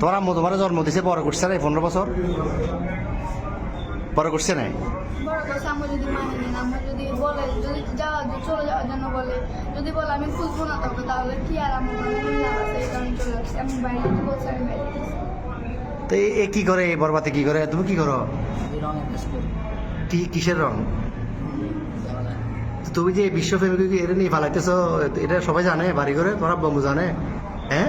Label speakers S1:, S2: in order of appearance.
S1: তোমার আম্মু তোমার জন্ম দিছে বড় করছে না এই পনেরো বছর। বড় করছে না
S2: বড় কথা আম্মু যদি মানে।
S1: তো এ- কি করে এই বরবাতে কি করে? তুমি কি করো? কি কিসের রং? তুমি যে বিশ্ব ফেমিকে এটা নিয়ে ফালাইতেছো এটা সবাই জানে বাড়ি করে তোমার বম্বু জানে হ্যাঁ?